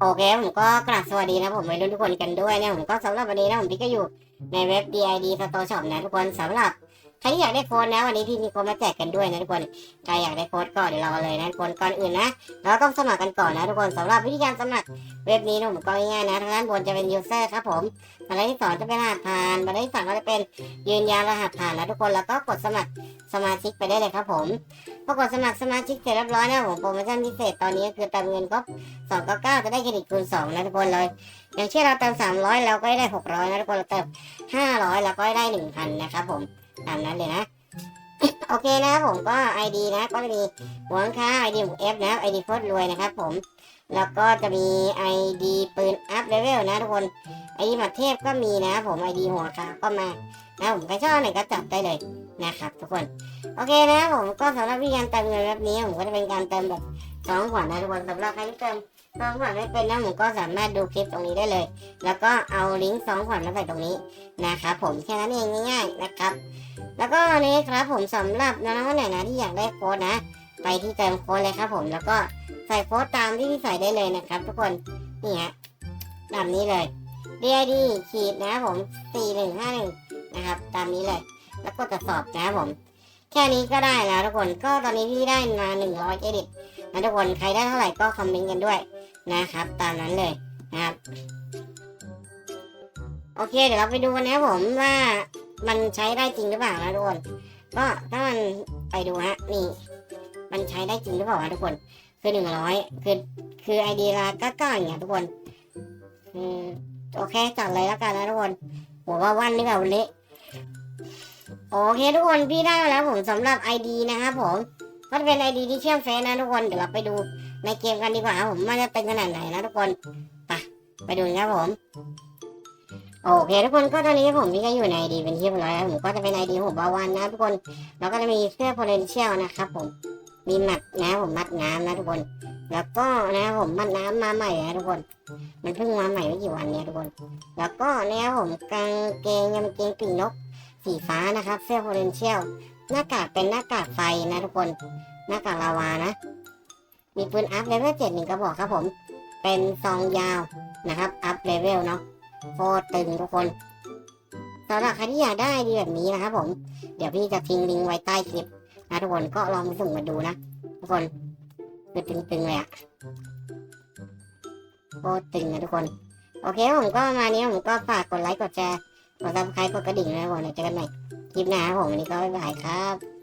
โอเคผมก็กราบสวัสดีนะผมวัยรุ่นทุกคนกันด้วยเนี่ยผมก็สำหรับวันนี้นะผมพี่ก็อยู่ในเว็บ DID Store Shop นะทุกคนสำหรับ ใครที่อยากได้โค้ดนะวันนี้พี่มีโค้ดมาแจกกันด้วยนะทุกคนใครอยากได้โค้ดก็เดี๋ยวเราเอเลยนะทุกคนก่อนอื่นนะเราต้องสมัครกันก่อนนะทุกคนสำหรับวิธีการสมัครเว็บนี้นะผมก็ง่ายๆนะทางด้านบนจะเป็น user ครับผมบันไดที่สองจะเป็นรหัสผ่านบันไดที่สามก็จะเป็นยืนยันรหัสผ่านนะทุกคนแล้วก็กดสมัครสมาชิกไปได้เลยครับผมพอกดสมัครสมาชิกเสร็จเรียบร้อยนะผมโปรโมชั่นพิเศษตอนนี้ก็คือเติมเงินครบสองเก้าเก้าจะได้เครดิตคูณสองนะทุกคนเลยอย่างเช่นเราเติมสามร้อยเราก็ได้หกร้อยนะทุกคนเราเติมห้าร้อยเราก็ได้หนึ่งพันนะครับผม ตามนั้นเลยนะ โอเคนะครับผมก็ ID นะก็จะมีหัวค้า ID หมูเอฟนะครับ ID โคตรรวยนะครับผมแล้วก็จะมี ID ปืนอัพเลเวลนะทุกคน ID หมัดเทพก็มีนะครับผม ID หัวค้าก็มานะผมใครชอบไหนก็จับได้เลยนะครับทุกคน โอเคนะผมก็สำหรับวิธีการเติมเงินแบบนี้ผมก็จะเป็นการเติมแบบสองขวัญนะทุกคนสำหรับใครที่เติมสองขวัญไม่เป็นนะผมก็สามารถดูคลิปตรงนี้ได้เลย แล้วก็เอาลิงก์สองขวัญมาใส่ตรงนี้นะครับผมแค่นั้นเองง่ายๆนะครับ ครับผมสำหรับน้องๆนไหนนะที่อยากได้โค้ดนะ ไปที่เติมโค้ดเลยครับผมแล้วก็ใส่โค้ดตามที่พี่ใส่ได้เลยนะครับ ทุกคนนี่ฮะตามนี้เลย DID ขีดนะครับผม4151นะครับ ตามนี้เลย แล้วก็ตรวจสอบนะครับผมแค่นี้ก็ได้แล้วทุกคนก็ตอนนี้พี่ได้มา100เครดิตนะทุกคนใครได้เท่าไหร่ก็คอมเมนต์กันด้วยนะครับ ตามนั้นเลยนะครับโอเคเดี๋ยวเราไปดูกันนะครับผมว่ามันใช้ได้จริงหรือเปล่านะทุกคน ก็ถ้ามันไปดูฮะนี่มันใช้ได้จริงหรือเปล่านะทุกคน คือหนึ่งร้อยคือคือไอเดียละก็ก็อย่างเงี้ยทุกคนคือโอเคจัดเลยแล้วกันนะทุกคนหัวว่าวันนี่แบบวันนี้โอเคทุกคนพี่ได้มาแล้วผมสำหรับไอดีนะครับผมก็จะเป็นไอดีที่เชื่อมเฟซนะทุกคนเดี๋ยวเราไปดูในเกมกันดีกว่าผมมันจะเป็นขนาดไหนนะทุกคนไปไปดูกันครับผม โอเคทุกคนก็ตอนนี้ผมพี่ก็อยู่ในไอดีเป็นที่เรียบร้อยแล้วผมก็จะเป็นไอดีของบาวันนะทุกคนแล้วก็จะมีเสื้อ potential นะครับผมมีหมัดนะผมมัดน้ำนะทุกคน แล้วก็นะครับผมมัดน้ำมาใหม่นะทุกคน มันเพิ่งมาใหม่ไม่กี่วันเนี่ยทุกคน แล้วก็นะครับผมกางเกงยำเกงปีกนกสีฟ้านะครับ เสื้อ potential หน้ากากเป็นหน้ากากไฟนะทุกคน หน้ากากลาวานะมีปืนอัพเลเวลเจ็ดหนึ่งกระบอกครับผม เป็นซองยาวนะครับอัพเลเวลเนาะ โคตรตึงทุกคนสำหรับใครที่อยากได้ดีแบบนี้นะครับผม เดี๋ยวพี่จะทิ้งลิงก์ไว้ใต้คลิปนะทุกคนก็ลองไปสุ่มมาดูนะ ทุกคนคือตึงๆเลยอะโคตรตึงนะทุกคน โอเคผมก็มาณนี้ผมก็ฝากกดไลค์กดแชร์กดซับสไครต์กดกระดิ่งนะทุกคนเจอกันใหม่คลิปหน้าครับผมวันนี้ก็บ๊ายบายครับ